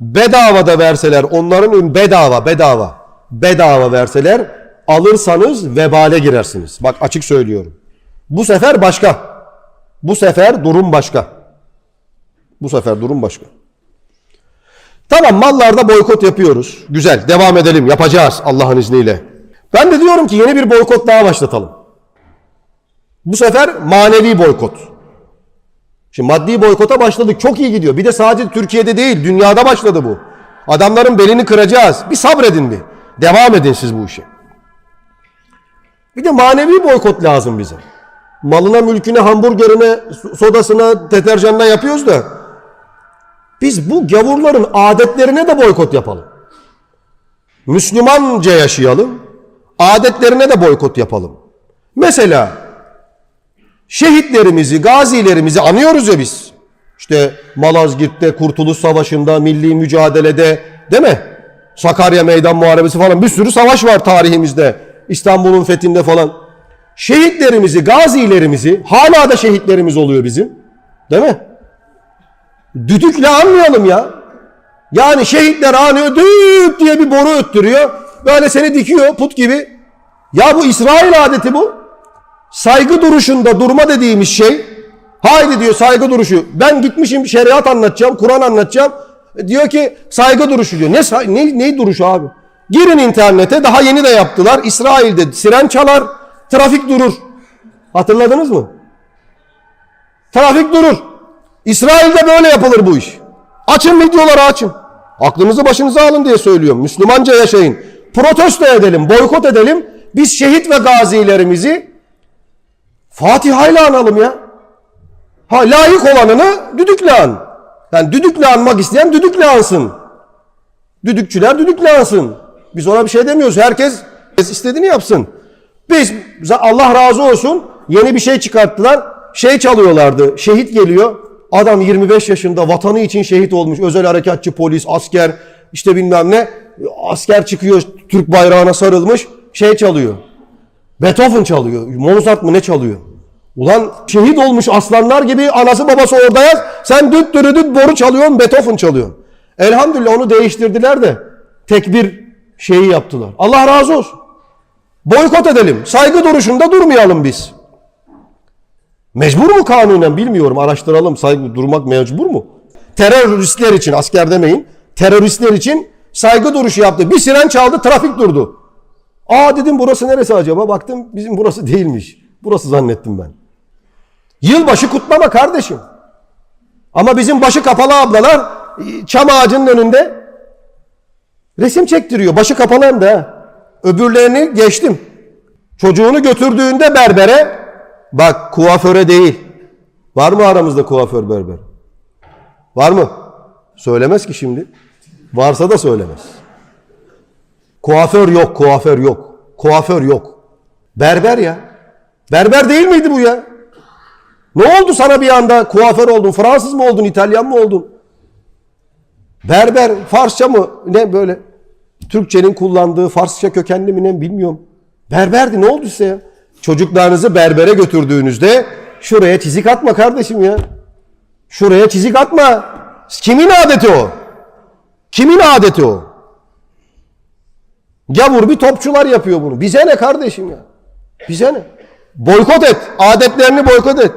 bedava da verseler onların bedava bedava bedava verseler alırsanız vebale girersiniz. Bak açık söylüyorum. Bu sefer başka. Bu sefer durum başka. Bu sefer durum başka. Tamam mallarda boykot yapıyoruz. Güzel devam edelim yapacağız Allah'ın izniyle. Ben de diyorum ki yeni bir boykot daha başlatalım. Bu sefer manevi boykot. Şimdi maddi boykota başladık. Çok iyi gidiyor. Bir de sadece Türkiye'de değil, dünyada başladı bu. Adamların belini kıracağız. Bir sabredin bir. Devam edin siz bu işe. Bir de manevi boykot lazım bize. Malına, mülküne, hamburgerine, sodasına, deterjanına yapıyoruz da biz bu gavurların adetlerine de boykot yapalım. Müslümanca yaşayalım. Adetlerine de boykot yapalım. Mesela şehitlerimizi, gazilerimizi anıyoruz ya biz. İşte Malazgirt'te, Kurtuluş Savaşı'nda, milli mücadelede değil mi? Sakarya Meydan Muharebesi falan bir sürü savaş var tarihimizde. İstanbul'un fethinde falan. Şehitlerimizi, gazilerimizi hala da şehitlerimiz oluyor bizim. Değil mi? Düdükle anmayalım ya. Yani şehitler anıyor düt diye bir boru öttürüyor. Böyle seni dikiyor put gibi. Ya bu İsrail adeti bu. Saygı duruşunda durma dediğimiz şey. Haydi diyor saygı duruşu. Ben gitmişim şeriat anlatacağım, Kur'an anlatacağım. E, Diyor ki saygı duruşu diyor. Ne, ne, ne duruşu abi? Girin internete daha yeni de yaptılar. İsrail'de siren çalar, trafik durur. Hatırladınız mı? Trafik durur. İsrail'de böyle yapılır bu iş. Açın videoları açın. Aklınızı başınıza alın diye söylüyorum. Müslümanca yaşayın. Protesto edelim, boykot edelim. Biz şehit ve gazilerimizi Fatiha ile analım ya. Ha layık olanını düdükle an. Yani düdükle anmak isteyen düdükle ansın. Düdükçüler düdükle ansın. Biz ona bir şey demiyoruz. Herkes istediğini yapsın. Biz Allah razı olsun yeni bir şey çıkarttılar. Şey çalıyorlardı. Şehit geliyor. Adam 25 yaşında vatanı için şehit olmuş. Özel harekatçı polis, asker işte bilmem ne. Asker çıkıyor Türk bayrağına sarılmış. Şey çalıyor. Beethoven çalıyor. Mozart mı ne çalıyor? Ulan şehit olmuş aslanlar gibi anası babası orada yaz. Sen düt dürü düt boru çalıyorsun Beethoven çalıyorsun. Elhamdülillah onu değiştirdiler de tek bir şeyi yaptılar. Allah razı olsun. Boykot edelim. Saygı duruşunda durmayalım biz. Mecbur mu kanunen bilmiyorum. Araştıralım. Saygı durmak mecbur mu? Teröristler için asker demeyin. Teröristler için saygı duruşu yaptı. Bir siren çaldı trafik durdu. Aa dedim burası neresi acaba? Baktım bizim burası değilmiş. Burası zannettim ben. Yılbaşı kutlama kardeşim. Ama bizim başı kapalı ablalar e, çam ağacının önünde resim çektiriyor. Başı kapalı hem de. Öbürlerini geçtim. Çocuğunu götürdüğünde berbere bak kuaföre değil. Var mı aramızda kuaför berber? Var mı? Söylemez ki şimdi. Varsa da söylemez. Kuaför yok, kuaför yok. Kuaför yok. Berber ya. Berber değil miydi bu ya? Ne oldu sana bir anda kuaför oldun? Fransız mı oldun? İtalyan mı oldun? Berber, Farsça mı? Ne böyle? Türkçenin kullandığı Farsça kökenli mi ne bilmiyorum. Berberdi ne oldu size ya? Çocuklarınızı berbere götürdüğünüzde şuraya çizik atma kardeşim ya. Şuraya çizik atma. Kimin adeti o? Kimin adeti o? Gavur bir topçular yapıyor bunu. Bize ne kardeşim ya? Bize ne? Boykot et. Adetlerini boykot et.